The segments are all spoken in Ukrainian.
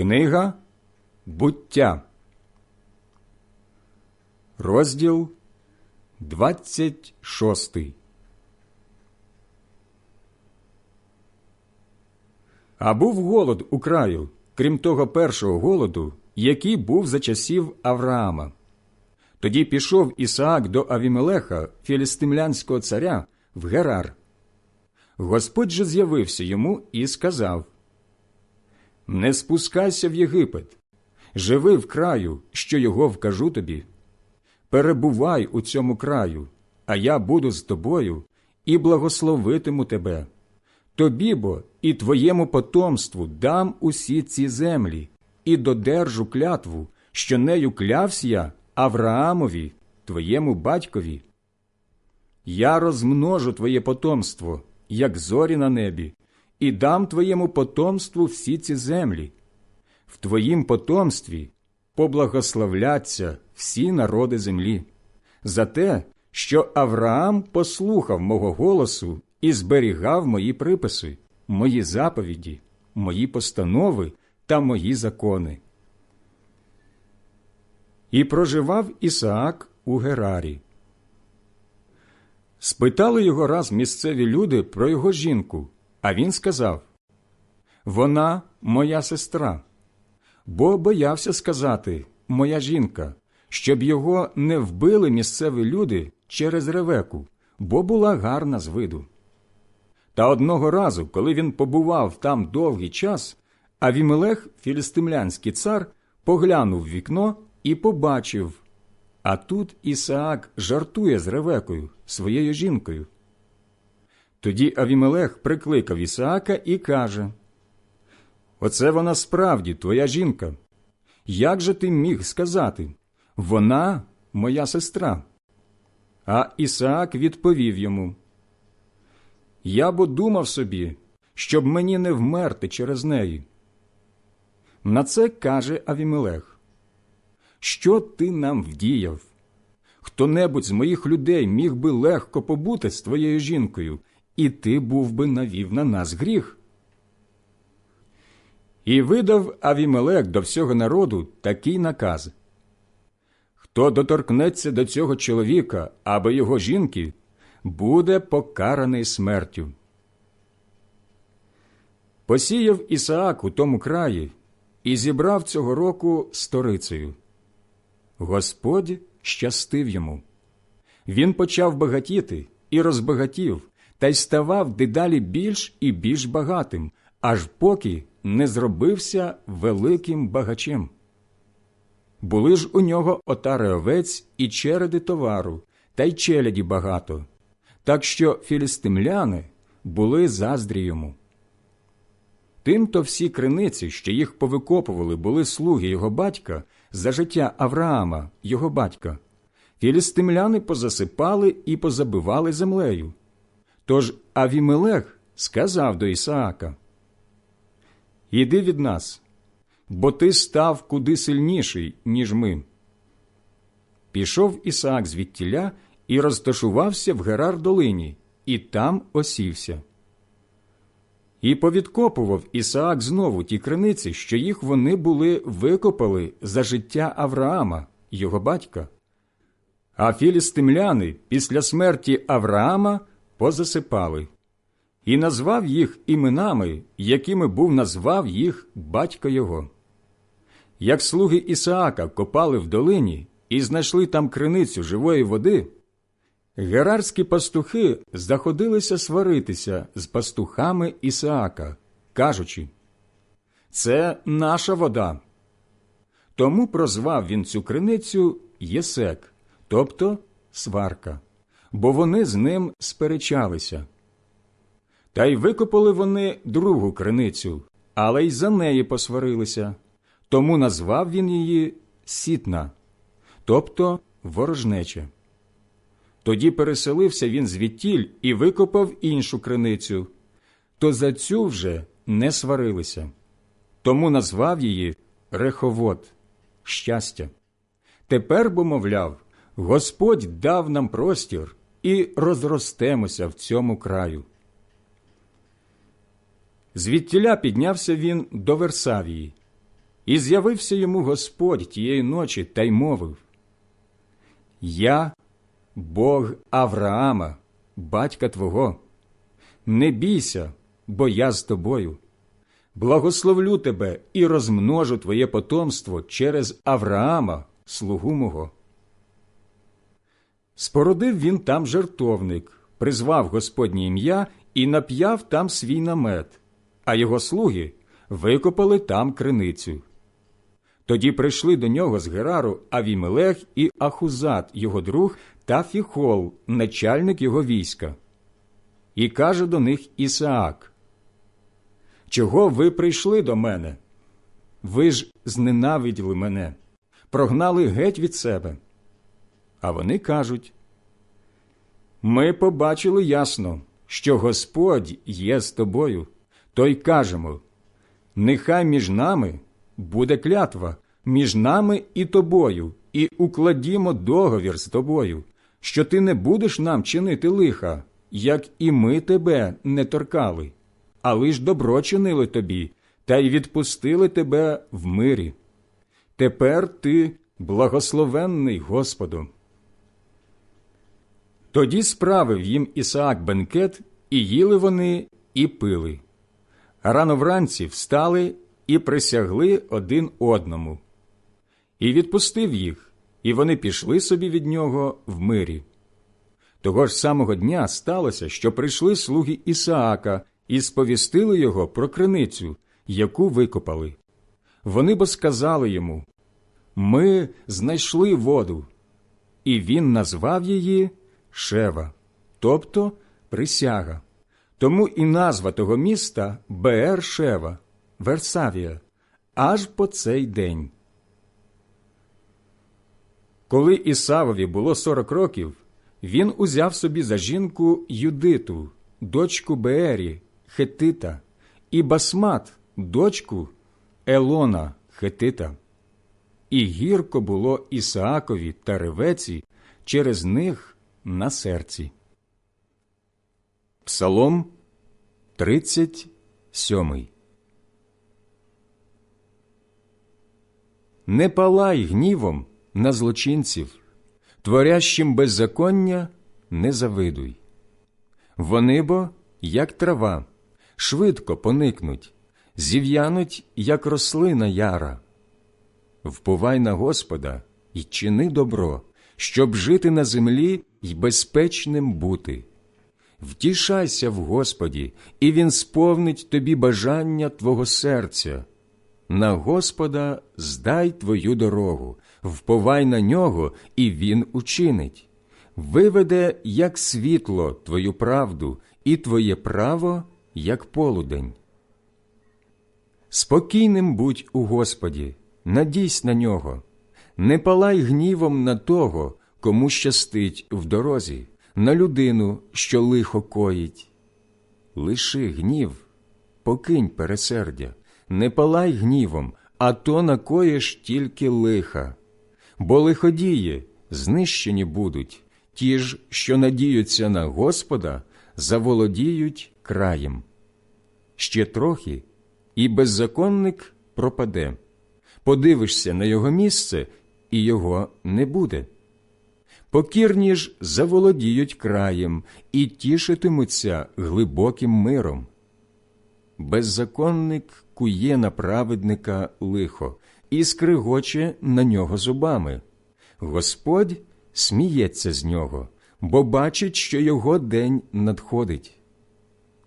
Книга буття, розділ 26. А був голод у краю, крім того першого голоду, який був за часів Авраама. Тоді пішов Ісаак до Авімелеха, філістимлянського царя, в Герар. Господь же з'явився йому і сказав Не спускайся в Єгипет, живи в краю, що його вкажу тобі. Перебувай у цьому краю, а я буду з тобою і благословитиму тебе. Тобі бо і твоєму потомству дам усі ці землі, і додержу клятву, що нею клявся я Авраамові, твоєму батькові. Я розмножу твоє потомство, як зорі на небі, і дам твоєму потомству всі ці землі. В твоїм потомстві поблагословляться всі народи землі, за те, що Авраам послухав мого голосу і зберігав мої приписи, мої заповіді, мої постанови та мої закони. І проживав Ісаак у Герарі. Спитали його раз місцеві люди про його жінку, а він сказав Вона моя сестра, бо боявся сказати моя жінка, щоб його не вбили місцеві люди через ревеку, бо була гарна з виду. Та одного разу, коли він побував там довгий час, Авімелех, філістимлянський цар, поглянув в вікно і побачив. А тут Ісаак жартує з Ревекою, своєю жінкою. Тоді Авімелех прикликав Ісаака і каже Оце вона справді твоя жінка. Як же ти міг сказати? Вона моя сестра. А Ісаак відповів йому Я бо думав собі, щоб мені не вмерти через неї. На це каже Авімелех що ти нам вдіяв? Хто небудь з моїх людей міг би легко побути з твоєю жінкою, і ти був би навів на нас гріх. І видав Авімелек до всього народу такий наказ Хто доторкнеться до цього чоловіка або його жінки, буде покараний смертю. Посіяв Ісаак у тому краї і зібрав цього року сторицею. Господь щастив йому. Він почав багатіти і розбагатів, та й ставав дедалі більш і більш багатим, аж поки не зробився великим багачем. Були ж у нього отари овець і череди товару, та й челяді багато, так що філістимляни були заздрі йому. Тимто всі криниці, що їх повикопували, були слуги його батька за життя Авраама, його батька. Філістимляни позасипали і позабивали землею. Тож Авімелех сказав до Ісаака Іди від нас, бо ти став куди сильніший, ніж ми. Пішов Ісаак звідтіля і розташувався в Герар долині, і там осівся. І повідкопував Ісаак знову ті криниці, що їх вони були викопали за життя Авраама, його батька. А філістимляни після смерті Авраама позасипали і назвав їх іменами, якими був назвав їх батько його. Як слуги Ісаака копали в долині і знайшли там криницю живої води. Герарські пастухи заходилися сваритися з пастухами Ісаака, кажучи Це наша вода. Тому прозвав він цю криницю Єсек, тобто сварка, бо вони з ним сперечалися. Та й викопали вони другу криницю, але й за неї посварилися. Тому назвав він її Сітна, тобто ворожнеча. Тоді переселився він звідтіль і викопав іншу криницю, то за цю вже не сварилися. Тому назвав її Реховод щастя. Тепер бо, мовляв, Господь дав нам простір і розростемося в цьому краю. Звідтіля піднявся він до Версавії. І з'явився йому Господь тієї ночі та й мовив Я, Бог Авраама, батька твого, не бійся, бо я з тобою. Благословлю тебе і розмножу твоє потомство через Авраама, слугу мого. Спородив він там жертовник, призвав Господнє ім'я і нап'яв там свій намет, а його слуги викопали там криницю. Тоді прийшли до нього з Герару Авімелех і Ахузат, його друг, та Фіхол, начальник його війська. І каже до них Ісаак: Чого ви прийшли до мене? Ви ж зненавиділи мене, прогнали геть від себе. А вони кажуть: Ми побачили ясно, що Господь є з тобою, то й кажемо: нехай між нами буде клятва, між нами і тобою, і укладімо договір з тобою, що ти не будеш нам чинити лиха, як і ми тебе не торкали, а лиш добро чинили тобі, та й відпустили тебе в мирі. Тепер ти благословенний Господом. Тоді справив їм Ісаак бенкет, і їли вони, і пили. Рано вранці встали і присягли один одному. І відпустив їх, і вони пішли собі від нього в мирі. Того ж самого дня сталося, що прийшли слуги Ісаака і сповістили його про криницю, яку викопали. Вони бо сказали йому Ми знайшли воду, і він назвав її Шева, тобто присяга. Тому і назва того міста Беер Шева, Версавія, аж по цей день. Коли Ісавові було сорок років, він узяв собі за жінку Юдиту, дочку Беері, Хетита, і Басмат, дочку Елона Хетита. І гірко було Ісаакові та Ревеці через них на серці. Псалом 37 Не палай гнівом на злочинців, творящим беззаконня не завидуй. Вони бо, як трава, швидко поникнуть, зів'януть, як рослина яра. Вповай на Господа і чини добро, щоб жити на землі й безпечним бути. Втішайся в Господі, і Він сповнить тобі бажання твого серця. На Господа здай твою дорогу, вповай на нього, і Він учинить. Виведе, як світло, твою правду, і твоє право, як полудень. Спокійним будь у Господі, надійсь на нього, не палай гнівом на того, кому щастить в дорозі, на людину, що лихо коїть. Лиши гнів, покинь пересердя, не палай гнівом, а то накоїш тільки лиха. Бо лиходії знищені будуть, ті ж, що надіються на Господа, заволодіють краєм. Ще трохи, і беззаконник пропаде. Подивишся на його місце, і його не буде. Покірні ж заволодіють краєм і тішитимуться глибоким миром. Беззаконник кує на праведника лихо і скригоче на нього зубами. Господь сміється з нього, бо бачить, що його день надходить.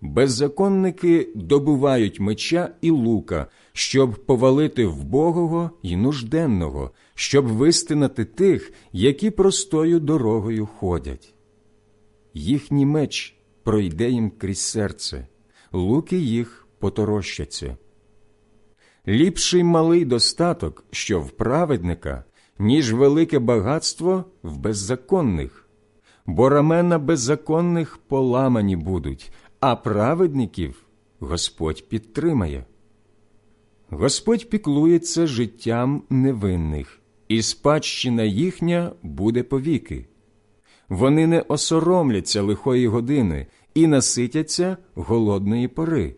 Беззаконники добувають меча і лука, щоб повалити вбогого й нужденного, щоб вистинати тих, які простою дорогою ходять. Їхній меч пройде їм крізь серце, луки їх поторощаться. Ліпший малий достаток, що в праведника, ніж велике багатство в беззаконних, бо рамена беззаконних поламані будуть, а праведників Господь підтримає. Господь піклується життям невинних, і спадщина їхня буде повіки. Вони не осоромляться лихої години і наситяться голодної пори,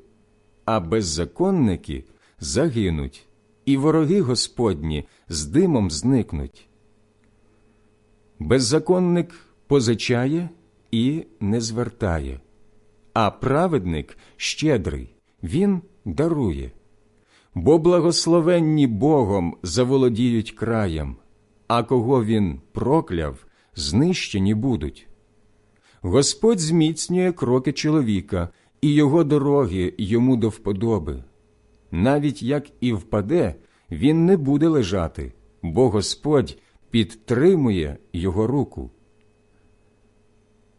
а беззаконники загинуть, і вороги Господні з димом зникнуть. Беззаконник позичає і не звертає, а праведник щедрий, він дарує. Бо благословенні Богом заволодіють краєм, а кого він прокляв, знищені будуть. Господь зміцнює кроки чоловіка, і його дороги йому до вподоби. Навіть як і впаде, він не буде лежати, бо Господь підтримує його руку.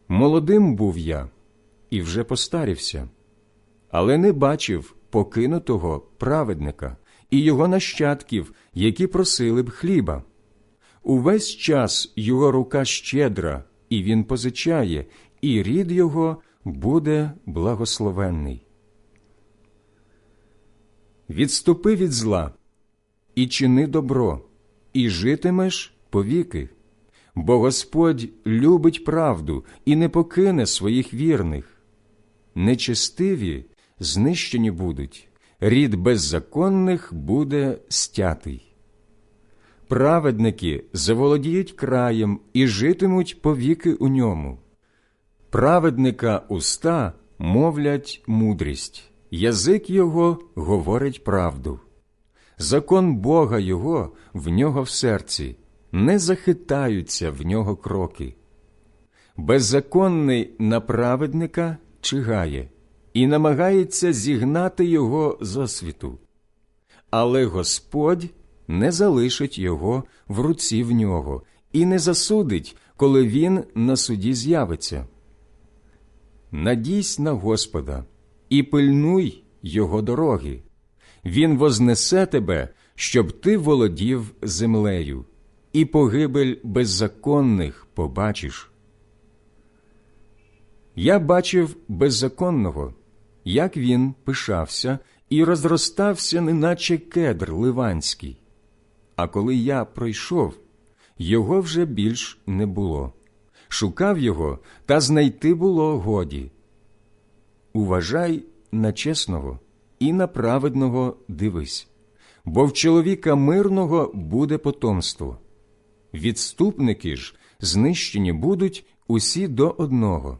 Молодим був я і вже постарівся, але не бачив покинутого праведника і його нащадків, які просили б хліба. Увесь час його рука щедра, і він позичає, і рід його буде благословенний. Відступи від зла і чини добро, і житимеш повіки, бо Господь любить правду і не покине своїх вірних. Нечестиві знищені будуть, рід беззаконних буде стятий. Праведники заволодіють краєм і житимуть повіки у ньому. Праведника уста мовлять мудрість, язик його говорить правду. Закон Бога його в нього в серці, не захитаються в нього кроки. Беззаконний на праведника чигає і намагається зігнати його з світу. Але Господь не залишить його в руці в нього і не засудить, коли він на суді з'явиться. Надійсь на Господа і пильнуй його дороги. Він вознесе тебе, щоб ти володів землею, і погибель беззаконних побачиш. Я бачив беззаконного, як він пишався і розростався, неначе кедр ливанський. А коли я пройшов, його вже більш не було. Шукав його, та знайти було годі. Уважай на чесного і на праведного дивись, бо в чоловіка мирного буде потомство. Відступники ж знищені будуть усі до одного,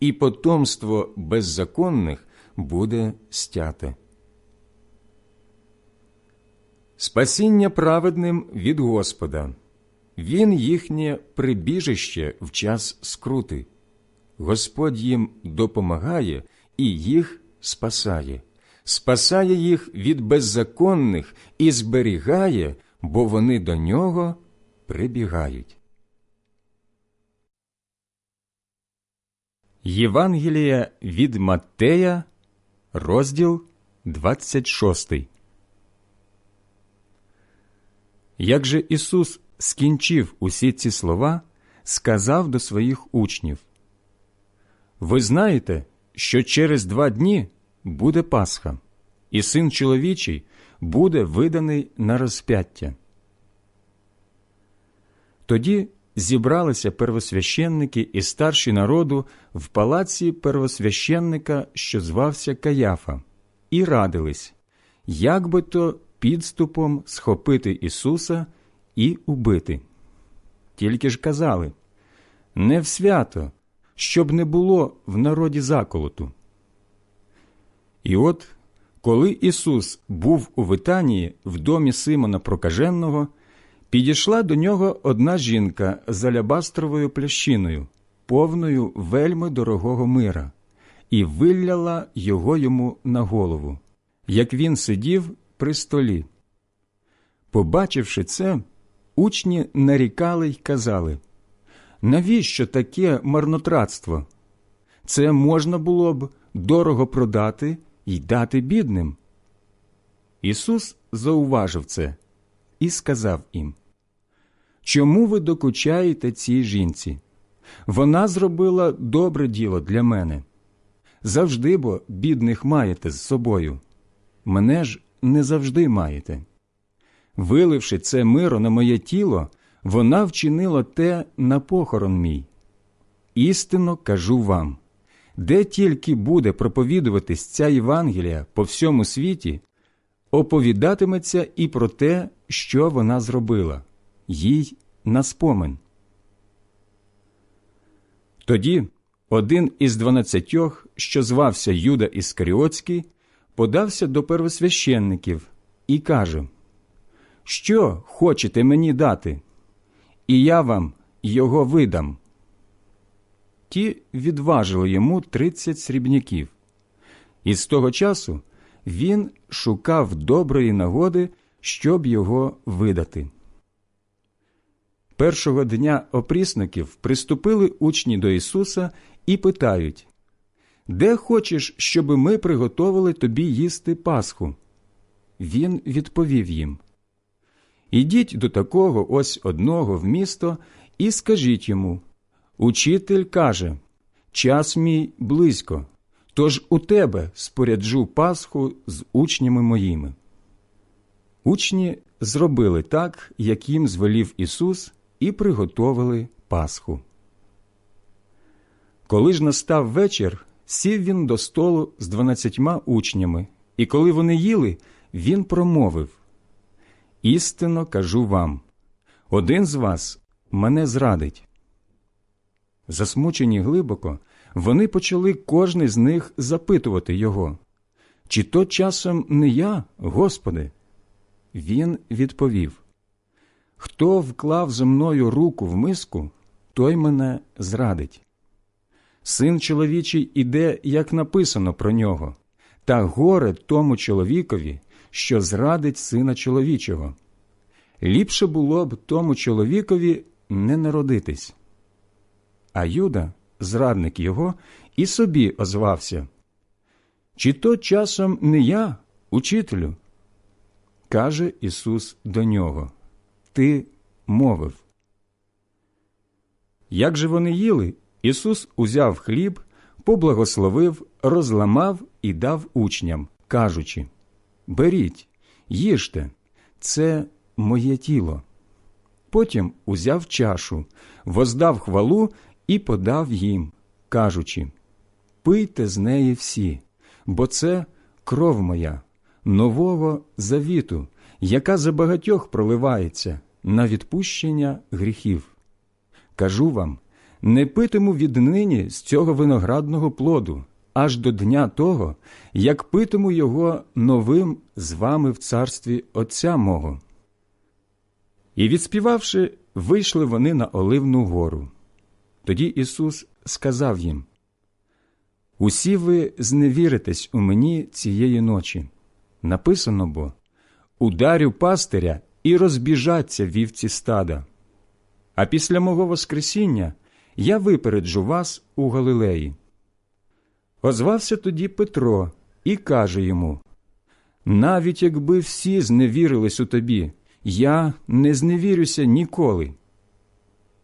і потомство беззаконних буде стяте. Спасіння праведним від Господа, Він їхнє прибіжище в час скрути. Господь їм допомагає і їх спасає, спасає їх від беззаконних і зберігає, бо вони до нього прибігають. Євангелія від Маттея, розділ 26 Як же Ісус скінчив усі ці слова, сказав до своїх учнів Ви знаєте, що через два дні буде Пасха, і син чоловічий буде виданий на розп'яття. Тоді зібралися первосвященники і старші народу в палаці первосвященника, що звався Каяфа, і радились, як би то підступом схопити Ісуса і убити. Тільки ж казали не в свято, щоб не було в народі заколоту. І от, коли Ісус був у Витанії в домі Симона Прокаженого, підійшла до нього одна жінка з алябастровою плящиною, повною вельми дорогого мира, і вилляла його йому на голову, як він сидів при столі. Побачивши це, учні нарікали й казали навіщо таке марнотратство? Це можна було б дорого продати й дати бідним. Ісус зауважив це і сказав їм Чому ви докучаєте цій жінці? Вона зробила добре діло для мене. Завжди бо бідних маєте з собою. Мене ж не завжди маєте. Виливши це миро на моє тіло, вона вчинила те на похорон мій. Істинно кажу вам де тільки буде проповідуватись ця Євангелія по всьому світі, оповідатиметься і про те, що вона зробила, їй на спомин. Тоді один із дванадцятьох, що звався Юда Іскаріотський, подався до первосвященників і каже Що хочете мені дати? І я вам його видам. Ті відважили йому тридцять срібняків. І з того часу він шукав доброї нагоди, щоб його видати. Першого дня опрісників приступили учні до Ісуса і питають Де хочеш, щоб ми приготовили тобі їсти Пасху? Він відповів їм Ідіть до такого ось одного в місто і скажіть йому Учитель каже Час мій близько, тож у тебе споряджу Пасху з учнями моїми. Учні зробили так, як їм звелів Ісус, і приготовили Пасху. Коли ж настав вечір, сів він до столу з дванадцятьма учнями, і коли вони їли, він промовив Істинно кажу вам один з вас мене зрадить. Засмучені глибоко, вони почали кожний з них запитувати його, чи то часом не я, Господи? Він відповів Хто вклав зо мною руку в миску, той мене зрадить. Син чоловічий іде, як написано про нього, та горе тому чоловікові, що зрадить сина чоловічого. Ліпше було б тому чоловікові не народитись. А Юда, зрадник його, і собі озвався Чи то часом не я, учителю? Каже Ісус до нього Ти мовив. Як же вони їли, Ісус узяв хліб, поблагословив, розламав і дав учням, кажучи Беріть, їжте, це моє тіло. Потім узяв чашу, воздав хвалу і подав їм, кажучи Пийте з неї всі, бо це кров моя, нового завіту, яка за багатьох проливається на відпущення гріхів. Кажу вам не питиму віднині з цього виноградного плоду, аж до дня того, як питиму його новим з вами в царстві Отця мого. І відспівавши, вийшли вони на Оливну гору. Тоді Ісус сказав їм Усі ви зневіритесь у мені цієї ночі. Написано бо ударю пастиря і розбіжаться вівці стада. А після мого Воскресіння я випереджу вас у Галилеї. Озвався тоді Петро і каже йому Навіть якби всі зневірились у тобі, я не зневірюся ніколи.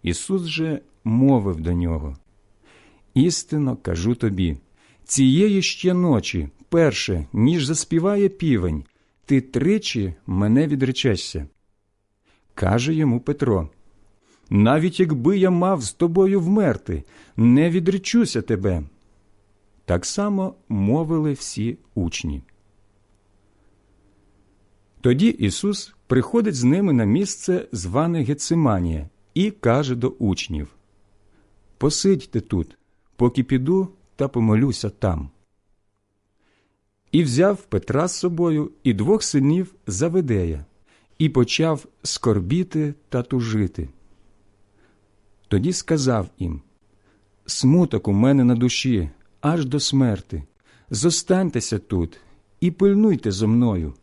Ісус же мовив до нього Істинно кажу тобі, цієї ще ночі, перше, ніж заспіває півень, ти тричі мене відречешся. Каже йому Петро навіть якби я мав з тобою вмерти, не відречуся тебе. Так само мовили всі учні. Тоді Ісус приходить з ними на місце, зване Гециманія, і каже до учнів Посидьте тут, поки піду та помолюся там. І взяв Петра з собою і двох синів Заведея, і почав скорбіти та тужити. Тоді сказав їм Смуток у мене на душі, аж до смерти. Зостаньтеся тут і пильнуйте зо мною.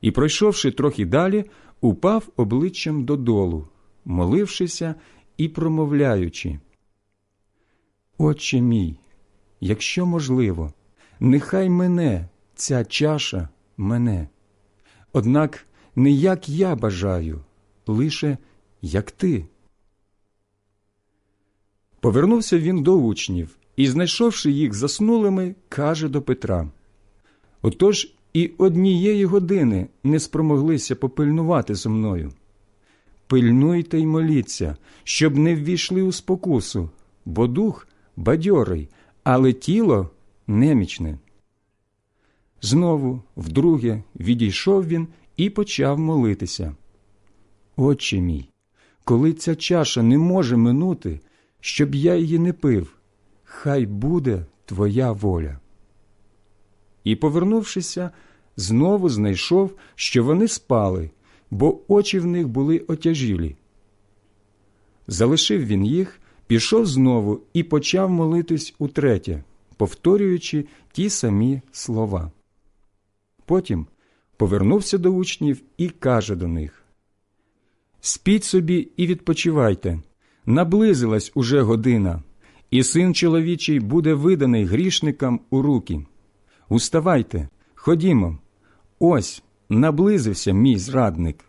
І, пройшовши трохи далі, упав обличчям додолу, молившися і промовляючи. Отче мій, якщо можливо, нехай мене ця чаша мене. Однак не як я бажаю, лише як ти. Повернувся він до учнів і, знайшовши їх заснулими, каже до Петра Отож і однієї години не спромоглися попильнувати зо мною. Пильнуйте й моліться, щоб не ввійшли у спокусу, бо дух бадьорий, але тіло немічне. Знову, вдруге, відійшов він і почав молитися. Отче мій, коли ця чаша не може минути, щоб я її не пив, хай буде твоя воля. І, повернувшися, знову знайшов, що вони спали, бо очі в них були отяжілі. Залишив він їх, пішов знову і почав молитись утретє, повторюючи ті самі слова. Потім повернувся до учнів і каже до них Спіть собі і відпочивайте. Наблизилась уже година, і син чоловічий буде виданий грішникам у руки. Уставайте, ходімо. Ось наблизився мій зрадник.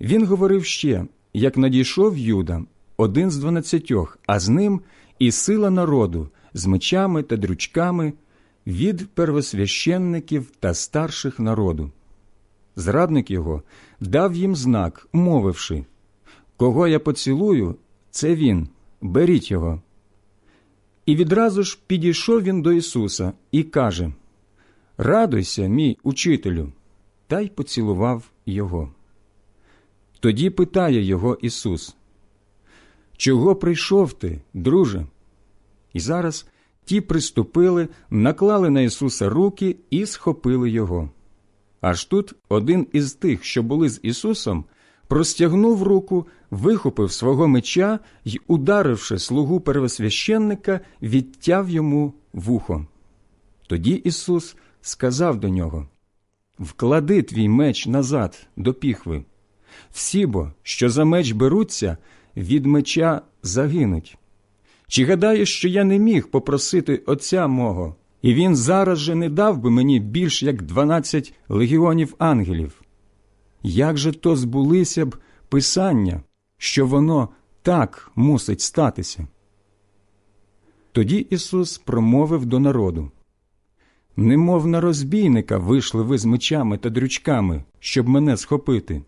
Він говорив ще, як надійшов Юда, один з дванадцятьох, а з ним і сила народу з мечами та дрючками від первосвященників та старших народу. Зрадник його дав їм знак, мовивши Кого я поцілую, це він, беріть його. І відразу ж підійшов він до Ісуса і каже Радуйся, мій учителю, та й поцілував його. Тоді питає його Ісус, Чого прийшов ти, друже? І зараз ті приступили, наклали на Ісуса руки і схопили його. Аж тут один із тих, що були з Ісусом, простягнув руку, вихопив свого меча й, ударивши слугу первосвященника, відтяв йому вухо. Тоді Ісус сказав до нього Вклади твій меч назад до піхви. Всі бо, що за меч беруться, від меча загинуть. Чи гадаєш, що я не міг попросити Отця мого, і він зараз же не дав би мені більш як дванадцять легіонів ангелів? Як же то збулися б писання, що воно так мусить статися? Тоді Ісус промовив до народу Немов на розбійника вийшли ви з мечами та дрючками, щоб мене схопити.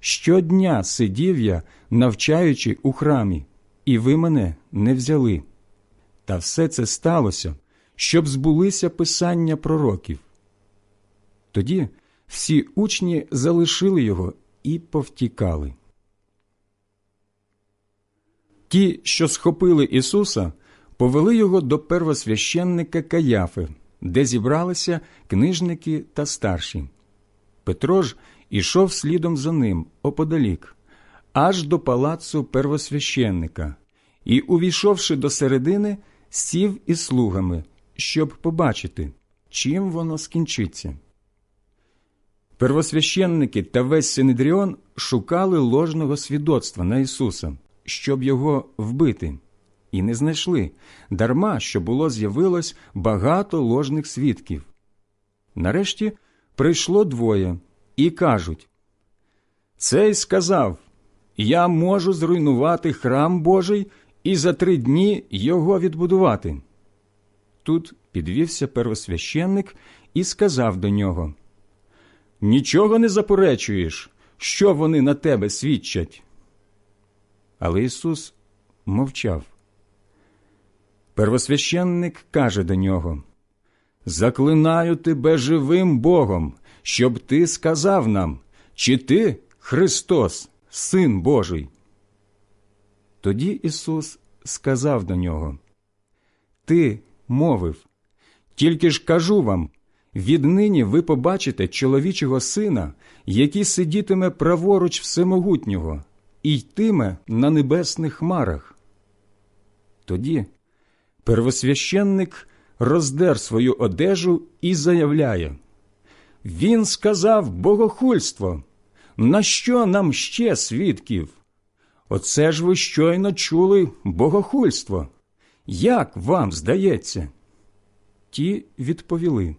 Щодня сидів я, навчаючи у храмі, і ви мене не взяли. Та все це сталося, щоб збулися писання пророків. Тоді всі учні залишили його і повтікали. Ті, що схопили Ісуса, повели його до первосвященника Каяфи, де зібралися книжники та старші. Петро ж ішов слідом за ним оподалік, аж до палацу первосвященника, і, увійшовши до середини, сів із слугами, щоб побачити, чим воно скінчиться. Первосвященники та весь Синедріон шукали ложного свідоцтва на Ісуса, щоб його вбити, і не знайшли, дарма що було з'явилось багато ложних свідків. Нарешті прийшло двоє і кажуть Цей сказав Я можу зруйнувати храм Божий і за три дні його відбудувати. Тут підвівся первосвященник і сказав до нього Нічого не заперечуєш, що вони на тебе свідчать. Але Ісус мовчав. Первосвященник каже до нього Заклинаю тебе живим Богом, щоб ти сказав нам, чи ти Христос, Син Божий. Тоді Ісус сказав до нього Ти мовив, тільки ж кажу вам віднині ви побачите чоловічого сина, який сидітиме праворуч всемогутнього і йтиме на небесних хмарах. Тоді первосвященник роздер свою одежу і заявляє Він сказав богохульство. На що нам ще свідків? Оце ж ви щойно чули богохульство. Як вам здається? Ті відповіли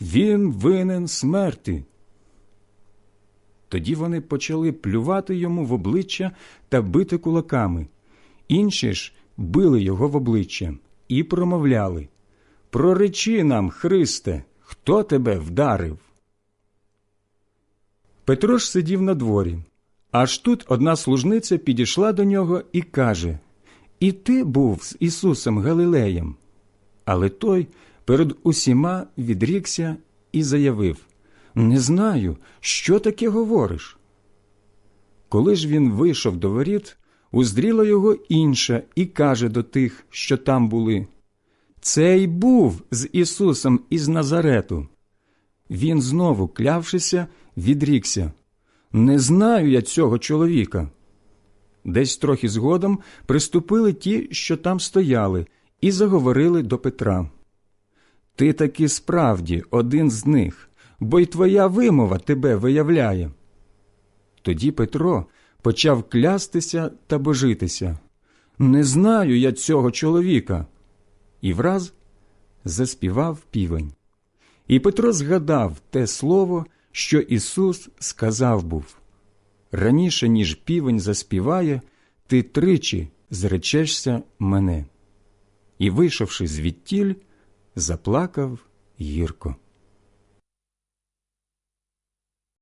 Він винен смерти. Тоді вони почали плювати йому в обличчя та бити кулаками. Інші ж били його в обличчя і промовляли Проречи нам, Христе, хто тебе вдарив? Петро ж сидів на дворі. Аж тут одна служниця підійшла до нього і каже І ти був з Ісусом Галилеєм. Але той, перед усіма відрікся і заявив Не знаю, що таке говориш. Коли ж він вийшов до воріт, уздріла його інша і каже до тих, що там були Цей був з Ісусом із Назарету. Він знову, клявшися, відрікся Не знаю я цього чоловіка. Десь трохи згодом приступили ті, що там стояли, і заговорили до Петра. Ти таки справді один з них, бо й твоя вимова тебе виявляє. Тоді Петро почав клястися та божитися. Не знаю я цього чоловіка. І враз заспівав півень. І Петро згадав те слово, що Ісус сказав був раніше, ніж півень заспіває, ти тричі зречешся мене. І, вийшовши звідтіль, заплакав гірко.